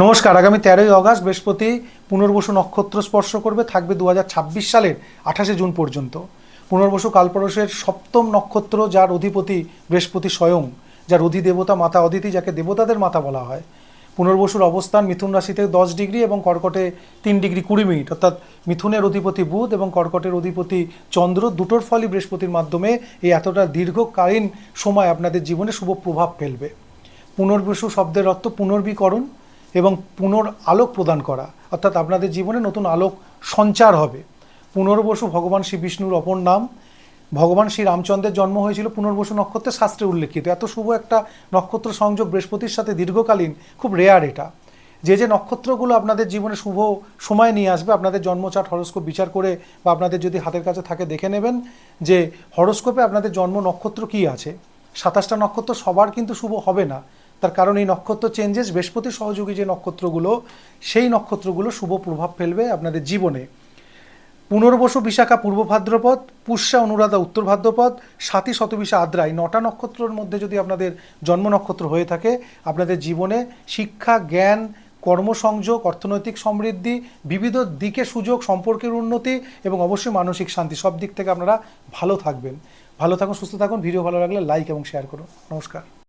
নমস্কার, আগামী তেরোই অগাস্ট বৃহস্পতি পুনর্বসু নক্ষত্র স্পর্শ করবে, থাকবে দু হাজার ছাব্বিশ সালের আঠাশে জুন পর্যন্ত। পুনর্বসু কালপরশের সপ্তম নক্ষত্র, যার অধিপতি বৃহস্পতি স্বয়ং, যার অধিদেবতা মাতা অদিতি, যাকে দেবতাদের মাতা বলা হয়। পুনর্বসুর অবস্থান মিথুন রাশিতে দশ ডিগ্রি এবং কর্কটে তিন ডিগ্রি কুড়ি মিনিট। অর্থাৎ মিথুনের অধিপতি বুধ এবং কর্কটের অধিপতি চন্দ্র দুটোর ফলই বৃহস্পতির মাধ্যমে এই এতটা দীর্ঘকালীন সময় আপনাদের জীবনে শুভ প্রভাব ফেলবে। পুনর্বসু শব্দের অর্থ পুনর্বীকরণ। এবং পুনর আলোক প্রদান করা। অর্থাৎ আপনাদের জীবনে নতুন আলোক সঞ্চার হবে। পুনর্বসু ভগবান শ্রী বিষ্ণুর অপর নাম। ভগবান শ্রী রামচন্দ্রের জন্ম হয়েছিল পুনর্বসু নক্ষত্রের শাস্ত্রে উল্লেখিত। এত শুভ একটা নক্ষত্র সংযোগ বৃহস্পতির সাথে দীর্ঘকালীন, খুব রেয়ার এটা। যে যে নক্ষত্রগুলো আপনাদের জীবনে শুভ সময় নিয়ে আসবে, আপনাদের জন্মচাট হরস্কোপ বিচার করে বা আপনাদের যদি হাতের কাছে থাকে দেখে নেবেন যে হরস্কোপে আপনাদের জন্ম নক্ষত্র কি আছে। সাতাশটা নক্ষত্র সবার কিন্তু শুভ হবে না। তার কারণ এই নক্ষত্র চেঞ্জেস বৃহস্পতি সহযোগী যে নক্ষত্রগুলো, সেই নক্ষত্রগুলো শুভ প্রভাব ফেলবে আপনাদের জীবনে। পুনর্বসু বিশাখা পূর্ব ভাদ্রপদ, পুষ্যা অনুরাধা উত্তর ভাদ্রপদ, সাথী শতবিশা আদ্রা এই নটা নক্ষত্রের মধ্যে যদি আপনাদের জন্ম নক্ষত্র হয়ে থাকে, আপনাদের জীবনে শিক্ষা, জ্ঞান, কর্মসংযোগ, অর্থনৈতিক সমৃদ্ধি, বিবিধ দিকে সুযোগ, সম্পর্কের উন্নতি এবং অবশ্যই মানসিক শান্তি সব দিক থেকে আপনারা ভালো থাকবেন। ভালো থাকুন, সুস্থ থাকুন, ভিডিও ভালো লাগলে লাইক এবং শেয়ার করুন। নমস্কার।